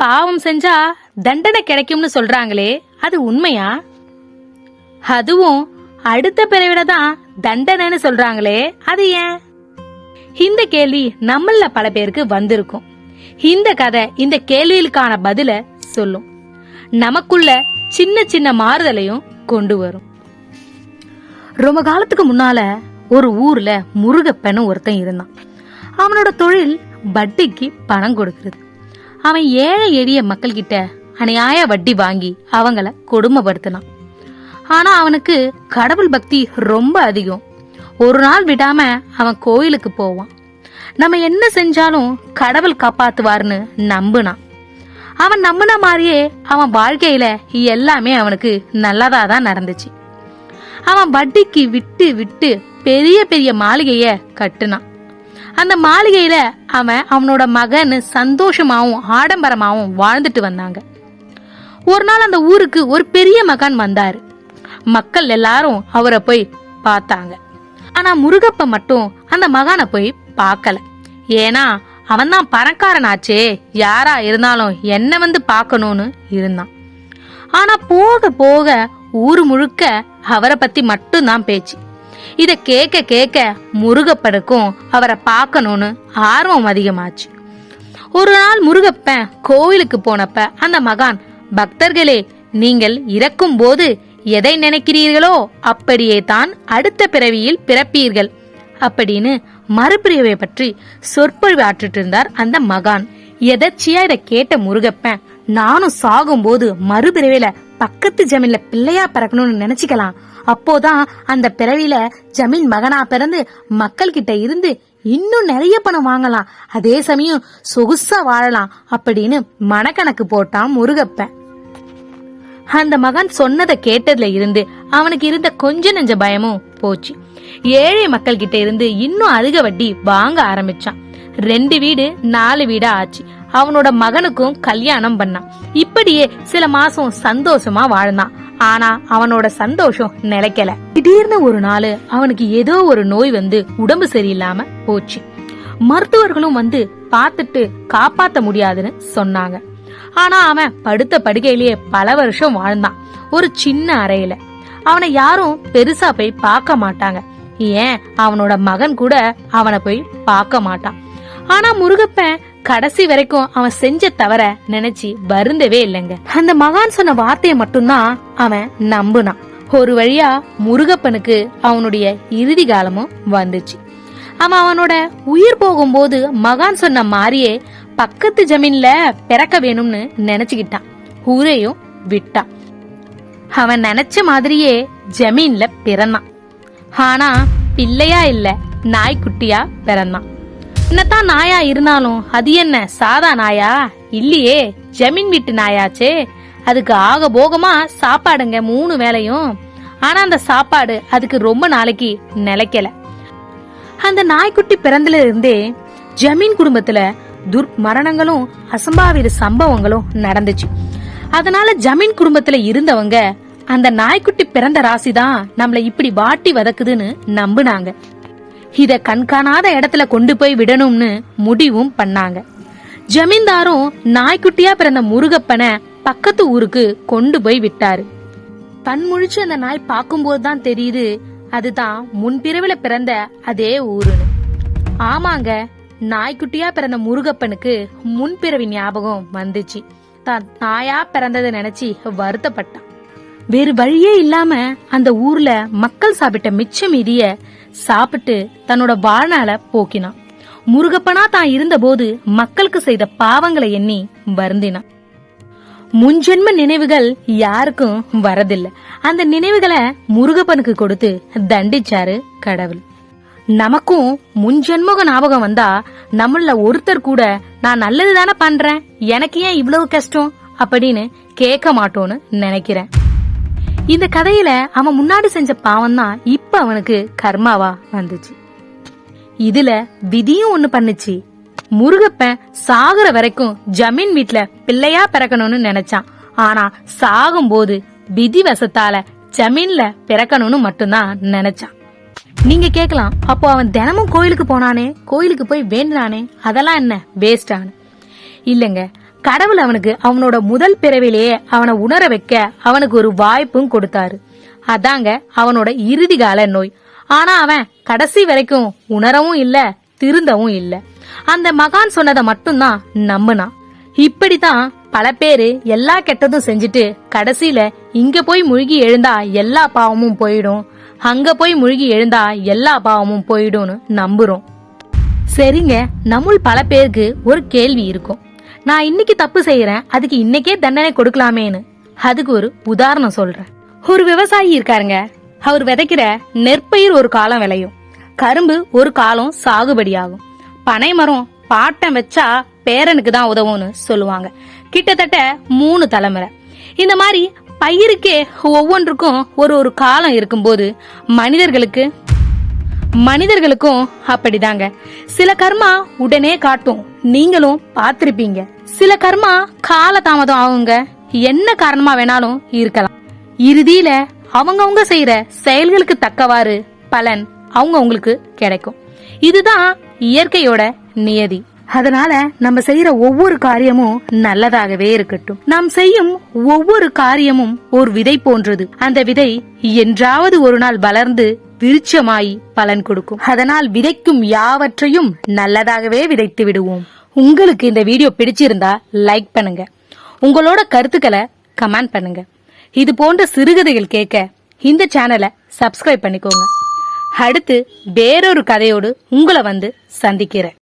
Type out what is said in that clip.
பாவம் செஞ்சா தண்டனை கிடைக்கும்னு சொல்றாங்களே அது உண்மையா? அதுவும் அடுத்த பிறவில தான் தண்டனைன்னு சொல்றாங்களே அது ஏன்? இந்த கேள்வி நம்மள பல பேருக்கு வந்திருக்கும். இந்த கதை இந்த கேள்விகளுக்கான பதில சொல்லும். நமக்குள்ள சின்ன சின்ன மாறுதலையும் கொண்டு வரும். ரொம்ப காலத்துக்கு முன்னால ஒரு ஊர்ல முருகப்பன்னு ஒருத்தன் இருந்தான். அவனோட தொழில் வட்டிக்கு பணம் கொடுக்கிறது. அவன் ஏழை எளிய மக்கள் கிட்ட அநியாய வட்டி வாங்கி அவங்கள கொடுமைப்படுத்தினான். ஆனா அவனுக்கு கடவுள் பக்தி ரொம்ப அதிகம். ஒரு நாள் விடாம அவன் கோயிலுக்கு போவான். நம்ம என்ன செஞ்சாலும் கடவுள் காப்பாத்துவார்னு நம்புனான். அவன் நம்பின மாதிரியே அவன் வாழ்க்கையில எல்லாமே அவனுக்கு நல்லதா தான் நடந்துச்சு. அவன் வட்டிக்கு விட்டு விட்டு பெரிய பெரிய மாளிகைய கட்டுனான். அந்த மாளிகையில அவன் அவனோட மகன் சந்தோஷமாவும் ஆடம்பரமாவும் வாழ்ந்துட்டு வந்தாங்க. ஒரு நாள் அந்த ஊருக்கு ஒரு பெரிய மகான் வந்தாரு. மக்கள் எல்லாரும் அவரை போய் பார்த்தாங்க. ஆனா முருகப்ப மட்டும் அந்த மகானை போய் பார்க்கல. ஏன்னா அவன் தான் பணக்காரனாச்சே யாரா இருந்தாலும் என்ன வந்து பார்க்கணும்னு இருந்தான். ஆனா போக போக ஊர் முழுக்க அவரை பத்தி மட்டும்தான் பேச்சு. இதை கேட்க கேட்க முருகப்பனுக்கும் அவரை பார்க்கணும்னு ஆர்வம் அதிகமாச்சு. ஒரு நாள் முருகப்பன் கோவிலுக்கு போனப்ப அந்த மகான் பக்தர்களே நீங்கள் இறக்கும் போது எதை நினைக்கிறீர்களோ அப்படியே தான் அடுத்த பிறவியில் பிறப்பீர்கள் அப்படின்னு மறுபிரிவை பற்றி சொற்பொழிவு ஆற்றிட்டு இருந்தார் அந்த மகான். எதர்ச்சியா இதை கேட்ட முருகப்பன் நானும் சாகும்போது மறுபிறவில பக்கத்து ஜமீன்ல பிள்ளையா பிறக்கணும்னு நினைச்சுக்கலாம். அப்போதான் அந்த பிறவில ஜமீன் மகனா பிறந்து மக்கள் கிட்ட இருந்து இன்னும் நிறைய பணம் வாங்கலாம். அதே சமயம் சொகுசா வாழலாம் அப்படின்னு மனக்கணக்கு போட்டான் முருகப்பன். அந்த மகன் சொன்னதை கேட்டதுல இருந்து அவனுக்கு இருந்த கொஞ்ச நெஞ்ச பயமும் போச்சு. ஏழை மக்கள் கிட்ட இருந்து இன்னும் அதிக வட்டி வாங்க ஆரம்பிச்சான். ரெண்டு வீடு நாலு வீடா ஆச்சு. அவனோட மகனுக்கும் கல்யாணம் பண்ணான். இப்படியே சில மாசம் சந்தோஷமா வாழ்ந்தான். ஆனா அவனோட சந்தோஷம் நிலைக்கல. திடீர்னு ஒரு நாள் அவனுக்கு ஏதோ ஒரு நோய் வந்து உடம்பு சரியில்லாம போச்சு. மருத்துவர்களும் வந்து பார்த்துட்டு காப்பாத்த முடியாதுன்னு சொன்னாங்க. ஆனா அவன் படுத்த படுக்கையிலேயே பல வருஷம் வாழ்ந்தான். ஒரு சின்ன அறையில. அவனை யாரும் பெருசா போய் பார்க்க மாட்டாங்க. ஏன்? அவனோட மகன் கூட அவனை போய் பார்க்க மாட்டான். ஆனா முருகப்பன் கடைசி வரைக்கும் அவன் செஞ்ச தவற நினைச்சு வருந்தவே இல்லைங்க. அந்த மகான் சொன்ன வார்த்தையை மட்டும்தான் அவன் நம்புனான். ஒரு வழியா முருகப்பனுக்கு அவனுடைய இறுதி காலமும் வந்துச்சு. அவன் அவனோட உயிர் போகும்போது மகான் சொன்ன மாதிரியே பக்கத்து ஜமீன்ல பிறக்க வேணும்னு நினைச்சுக்கிட்டான். ஊரையும் விட்டான். அவன் நினைச்ச மாதிரியே ஜமீன்ல பிறந்தான். ஆனா பிள்ளையா இல்ல நாய்க்குட்டியா பிறந்தான். என்னத்தான் நாயா இருந்தாலும் அது என்ன சாதா நாயா? இல்லையே ஜமீன் வீட்டு நாயாச்சே. அதுக்கு ஆக போகமா சாப்பாடுங்க மூணு வேளையும். ஆனா அந்த சாப்பாடு அதுக்கு ரொம்ப நாளைக்கு நிலைக்கல. அந்த நாய்க்குட்டி பிறந்தல இருந்தே ஜமீன் குடும்பத்துல துர் மரணங்களும் அசம்பாவித சம்பவங்களும் நடந்துச்சு. அதனால ஜமீன் குடும்பத்துல இருந்தவங்க அந்த நாய்க்குட்டி பிறந்த ராசி தான் நம்மள இப்படி வாட்டி வதக்குதுன்னு நம்புனாங்க. இத கண்காணாத இடத்துல கொண்டு போய் விடணும்னு முடிவும் பண்ணாங்க. ஜமீன்தாரும் நாய்க்குட்டியா பிறந்த முருகப்பனை பக்கத்து ஊருக்கு கொண்டு போய் விட்டாரு. கண் முழிச்சு அந்த நாய் பார்க்கும்போது தான் தெரியுது அதுதான் முன்பிறவில பிறந்த அதே ஊருன்னு. ஆமாங்க நாய்க்குட்டியா பிறந்த முருகப்பனுக்கு முன்பிறவி ஞாபகம் வந்துச்சு. தான் நாயா பிறந்ததை நினைச்சு வருத்தப்பட்டான். வேறு வழியே இல்லாம அந்த ஊர்ல மக்கள் சாப்பிட்ட மிச்ச மீதிய சாப்பிட்டு தன்னோட வாழ்நாள போக்கினான். முருகப்பனா தான் இருந்தபோது மக்களுக்கு செய்த பாவங்களை எண்ணி வருந்தினான். முன்ஜென்ம நினைவுகள் யாருக்கும் வரதில்ல. அந்த நினைவுகளை முருகப்பனுக்கு கொடுத்து தண்டிச்சாரு கடவுள். நமக்கும் முன்ஜென்மக ஞாபகம் வந்தா நம்மள ஒருத்தர் கூட நான் நல்லது தானே பண்றேன் எனக்கு ஏன் இவ்வளவு கஷ்டம் அப்படின்னு கேட்க மாட்டோன்னு நினைக்கிறேன். இந்த கதையில அவன் முன்னாடி செஞ்ச பாவம் தான் இப்ப அவனுக்கு கர்மாவா வந்துச்சு. இதுல விதியும் ஒண்ணு பண்ணுச்சு. முருகப்பன் சாகுற வரைக்கும் ஜமீன் வீட்ல பிள்ளையா பிறக்கணும்னு நினைச்சான். ஆனா சாகும்போது விதி வசத்தால ஜமீன்ல பிறக்கணும்னு மட்டும்தான் நினைச்சான். நீங்க கேக்கலாம் அப்போ அவன் தினமும் கோயிலுக்கு போனானே கோயிலுக்கு போய் வேண்டினானே அதெல்லாம் என்ன வேஸ்டானு இல்லைங்க கடவுள் அவனுக்கு அவனோட முதல் பிறவிலேயே அவனை உணர வைக்க அவனுக்கு ஒரு வாய்ப்பும் கொடுத்தாரு. அதாங்க அவனோட இறுதி கால நோய். ஆனா அவன் கடைசி வரைக்கும் உணரவும் இல்ல திருந்தவும் இல்ல. அந்த மகான் சொன்னதை மட்டும்தான் நம்புனான். இப்படித்தான் பல பேரு எல்லா கெட்டதும் செஞ்சுட்டு கடைசியில இங்க போய் முழுகி எழுந்தா எல்லா பாவமும் போயிடும். அங்க போய் முழுகி எழுந்தா எல்லா பாவமும் போயிடும்னு நம்புறோம். சரிங்க நம்முள் பல பேருக்கு ஒரு கேள்வி இருக்கும். நான் இன்னைக்கு தப்பு செய்யறேன். அதுக்கு இன்னைக்கே தண்டனை கொடுக்கலாமேன்னு. அதுக்கு ஒரு உதாரணம் சொல்றேன். ஒரு விவசாயி இருக்காருங்க. அவர் விதைக்கிற நெற்பயிர் ஒரு காலம் விளையும். கரும்பு ஒரு காலம் சாகுபடி ஆகும் பனை மரம் பாட்டம் வச்சா பேரனுக்கு தான் உதவும்னு சொல்லுவாங்க. கிட்டத்தட்ட மூணு தலைமுறை. இந்த மாதிரி பயிருக்கே ஒவ்வொன்றுக்கும் ஒரு ஒரு காலம் இருக்கும்போது மனிதர்களுக்கு மனிதர்களுக்கும் அப்படிதாங்க. சில கர்மா உடனே காட்டும். நீங்களும் பார்த்திருப்பீங்க. சில கர்மா கால தாமதம் ஆகுங்க. என்ன காரணமா வேணாலும் இருக்கலாம். இறுதியில அவங்கவுங்க செய்யற செயல்களுக்கு தக்கவாறு பலன் அவங்க உங்களுக்கு கிடைக்கும். இதுதான் இயற்கையோட நியதி. அதனால நம்ம செய்யற ஒவ்வொரு காரியமும் நல்லதாகவே இருக்கட்டும். நாம் செய்யும் ஒவ்வொரு காரியமும் ஒரு விதை போன்றது. அந்த விதை என்றாவது ஒரு நாள் வளர்ந்து விருட்சமாய் பலன் கொடுக்கும். அதனால் விதைக்கும் யாவற்றையும் நல்லதாகவே விதைத்து விடுவோம். உங்களுக்கு இந்த வீடியோ பிடிச்சிருந்தா லைக் பண்ணுங்க. உங்களோட கருத்துக்களை கமெண்ட் பண்ணுங்க. இது போன்ற சிறுகதைகள் கேட்க இந்த சேனலை சப்ஸ்கிரைப் பண்ணிக்கோங்க. அடுத்து வேறொரு கதையோடு உங்களை வந்து சந்திக்கிறேன்.